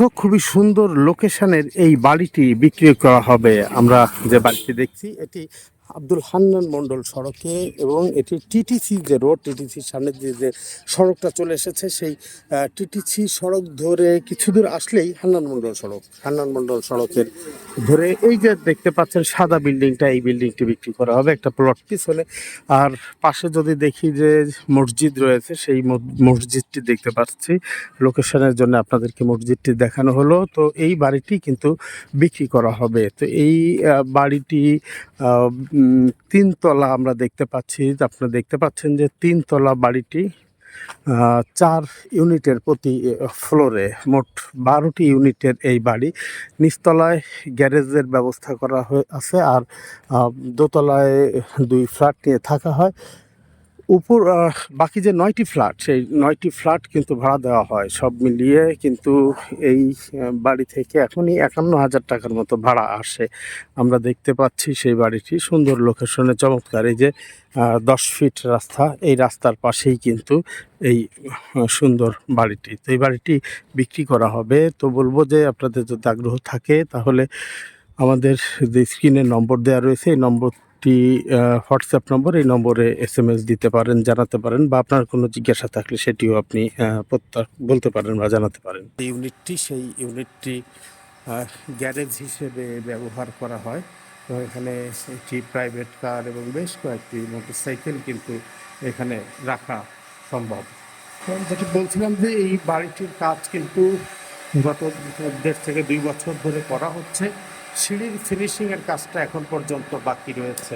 দর্শক খুবই সুন্দর লোকেশনের এই বাড়িটি বিক্রি করা হবে। আমরা যে বাড়িটি দেখছি এটি আব্দুল হান্নান মণ্ডল সড়কে এবং এটি টিটিসি যে রোড, টিটিসির সামনে দিয়ে যে সড়কটা চলে এসেছে, সেই টিটিসি সড়ক ধরে কিছু দূর আসলেই হান্নান মণ্ডল সড়ক, হান্নান মণ্ডল সড়কের ধরে এই যে দেখতে পাচ্ছেন সাদা বিল্ডিংটা, এই বিল্ডিংটি বিক্রি করা হবে একটা প্লট পিছনে আর পাশে যদি দেখি যে মসজিদ রয়েছে, সেই মস- মসজিদটি দেখতে পাচ্ছি। লোকেশনের জন্য আপনাদেরকে মসজিদটি দেখানো হলো। তো এই বাড়িটি কিন্তু বিক্রি করা হবে। তো এই বাড়িটি তিনতলা আমরা দেখতে পাচ্ছি আপনারা দেখতে পাচ্ছেন যে তিনতলা বাড়িটি চার ইউনিটের প্রতি ফ্লোরে মোট বারোটি ইউনিটের এই বাড়ি। নিচতলায় গ্যারেজের ব্যবস্থা করা হয়ে আছে আর দোতলায় দুই ফ্ল্যাট নিয়ে থাকা হয়। উপর বাকি যে নয়টি ফ্ল্যাট, সেই নয়টি ফ্ল্যাট কিন্তু ভাড়া দেওয়া হয়। সব মিলিয়ে কিন্তু এই বাড়ি থেকে এখনই একান্ন হাজার টাকার মতো ভাড়া আসে। আমরা দেখতে পাচ্ছি সেই বাড়িটি সুন্দর লোকেশনে চমৎকার। এই যে দশ ফিট রাস্তা, এই রাস্তার পাশেই কিন্তু এই সুন্দর বাড়িটি। তো এই বাড়িটি বিক্রি করা হবে। তো বলব যে, আপনাদের যদি আগ্রহ থাকে, তাহলে আমাদের যে স্ক্রিনে নম্বর দেওয়া রয়েছে, এই নম্বরটি হোয়াটসঅ্যাপ নম্বর এই নম্বরে এস এম এস দিতে পারেন, জানাতে পারেন বা আপনার কোনো জিজ্ঞাসা থাকলে সেটিও আপনি বলতে পারেন বা জানাতে পারেন। ইউনিটটি সেই ইউনিটটি গ্যারেজ হিসেবে ব্যবহার করা হয়। তো এখানে একটি প্রাইভেট কার এবং বেশ কয়েকটি মোটরসাইকেল কিন্তু এখানে রাখা সম্ভব। যেটি বলছিলাম যে এই বাড়িটির কাজ কিন্তু গত দেড় থেকে দুই বছর ধরে করা হচ্ছে। সিঁড়ির ফিনিশিং এর কাজটা এখন পর্যন্ত বাকি রয়েছে।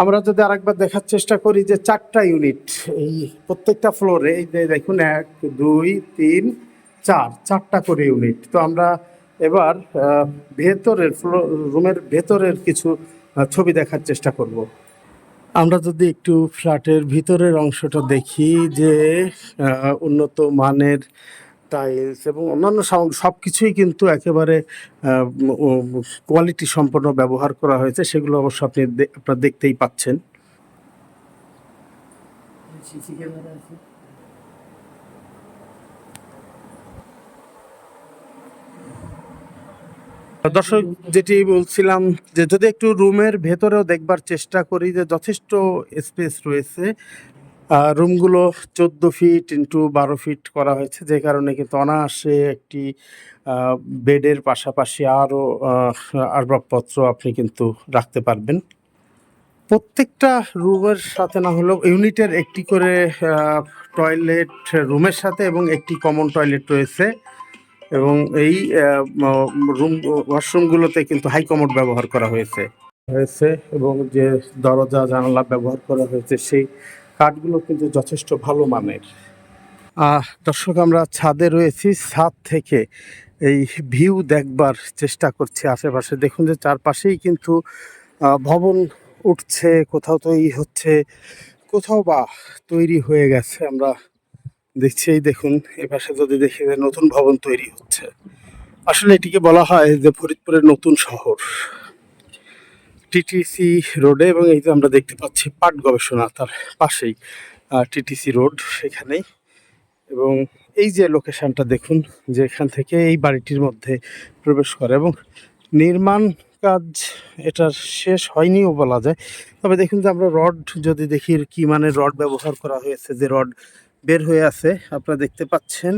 আমরা যদি আরেকবার দেখার চেষ্টা করি যে চারটা ইউনিট এই প্রত্যেকটা ফ্লোরে এই যে দেখুন এক দুই তিন চার চারটা করে ইউনিট তো আমরা এবার ভেতরের ফ্লো রুমের ভেতরের কিছু ছবি দেখার চেষ্টা করব। আমরা যদি একটু ফ্ল্যাটের ভিতরের অংশটা দেখি যে উন্নত মানের টাইলস এবং অন্যান্য সব কিছুই কিন্তু একেবারে কোয়ালিটি সম্পন্ন ব্যবহার করা হয়েছে। সেগুলো অবশ্য আপনি আপনারা দেখতেই পাচ্ছেন। দর্শক যেটি বলছিলাম যে যদি একটু রুমের ভেতরেও দেখবার চেষ্টা করি যে যথেষ্ট স্পেস রয়েছে রুমগুলো চোদ্দ ফিট ইন্টু বারো ফিট করা হয়েছে, যে কারণে কিন্তু অনায়াসে একটি বেডের পাশাপাশি আরও আসবাবপত্র আপনি কিন্তু রাখতে পারবেন। প্রত্যেকটা রুমের সাথে না হলেও ইউনিটের একটি করে টয়লেট রুমের সাথে এবং একটি কমন টয়লেট রয়েছে এবং এই রুম, ওয়াশরুমগুলোতে কিন্তু হাই কমোড ব্যবহার করা হয়েছে। হয়েছে এবং যে দরজা জানালা ব্যবহার করা হয়েছে, সেই কাঠগুলো কিন্তু যথেষ্ট ভালো মানের। দর্শক, আমরা ছাদে রয়েছি। ছাদ থেকে এই ভিউ দেখবার চেষ্টা করছি আশেপাশে। দেখুন যে চারপাশেই কিন্তু ভবন উঠছে, কোথাও তৈরি হচ্ছে, কোথাও বা তৈরি হয়ে গেছে। আমরা দেখছি, এই দেখুন এপাশে যদি দেখি যে নতুন ভবন তৈরি হচ্ছে। আসলে এটিকে বলা হয় যে ফরিদপুরের নতুন শহর। টিটিসি রোডে এবং এই যে আমরা দেখতে পাচ্ছি পাট গবেষণা তার পাশেই টিটিসি রোড সেখানেই। এবং এই যে লোকেশানটা দেখুন, যে এখান থেকে এই বাড়িটির মধ্যে প্রবেশ করে এবং নির্মাণ কাজ এটার শেষ হয়নিও বলা যায়। তবে দেখুন যে আমরা রড যদি দেখি কি মানে রড ব্যবহার করা হয়েছে, যে রড বের হয়ে আছে, আপনারা দেখতে পাচ্ছেন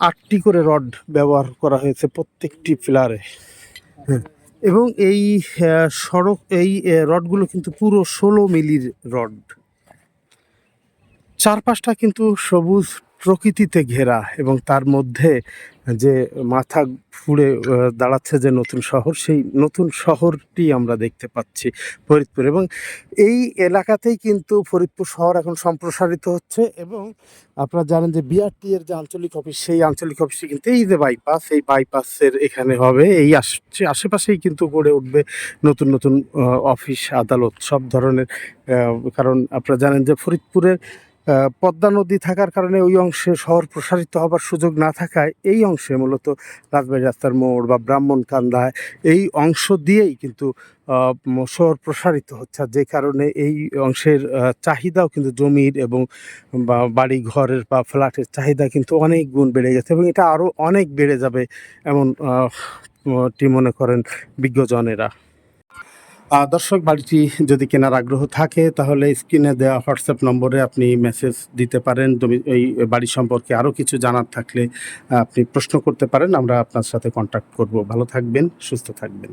আটটি করে রড ব্যবহার করা হয়েছে প্রত্যেকটি পিলারে হ্যাঁ। এবং এই সড়ক এই রডগুলো কিন্তু পুরো ষোলো মিলির রড। চারপাশটা কিন্তু সবুজ প্রকৃতিতে ঘেরা এবং তার মধ্যে যে মাথা ফুড়ে দাঁড়াচ্ছে যে নতুন শহর, সেই নতুন শহরটি আমরা দেখতে পাচ্ছি ফরিদপুর। এবং এই এলাকাতেই কিন্তু ফরিদপুর শহর এখন সম্প্রসারিত হচ্ছে এবং আপনারা জানেন যে বিআরটি এর যে আঞ্চলিক অফিস, সেই আঞ্চলিক অফিসটি কিন্তু এই যে বাইপাস এই বাইপাসের এখানে হবে, এই আশ- আশেপাশেই কিন্তু গড়ে উঠবে নতুন নতুন অফিস, আদালত, সব ধরনের কারণ আপনারা জানেন যে ফরিদপুরের পদ্মা নদী থাকার কারণে ওই অংশে শহর প্রসারিত হবার সুযোগ না থাকায় এই অংশে মূলত রাজবাড়ী রাস্তার মোড় বা ব্রাহ্মণকান্দা এই অংশ দিয়েই কিন্তু শহর প্রসারিত হচ্ছে। যে কারণে এই অংশের চাহিদাও কিন্তু জমির এবং বা বাড়ি ঘরের বা ফ্ল্যাটের চাহিদা কিন্তু অনেক গুণ বেড়ে গেছে এবং এটা আরও অনেক বেড়ে যাবে এমন টি মনে করেন বিজ্ঞজনেরা। দর্শক, বাড়িটি যদি কেনার আগ্রহ থাকে, তাহলে স্ক্রিনে দেওয়া হোয়াটসঅ্যাপ নম্বরে আপনি মেসেজ দিতে পারেন। তুমি এই বাড়ি সম্পর্কে আরও কিছু জানার থাকলে আপনি প্রশ্ন করতে পারেন, আমরা আপনার সাথে কন্ট্যাক্ট করব। ভালো থাকবেন, সুস্থ থাকবেন।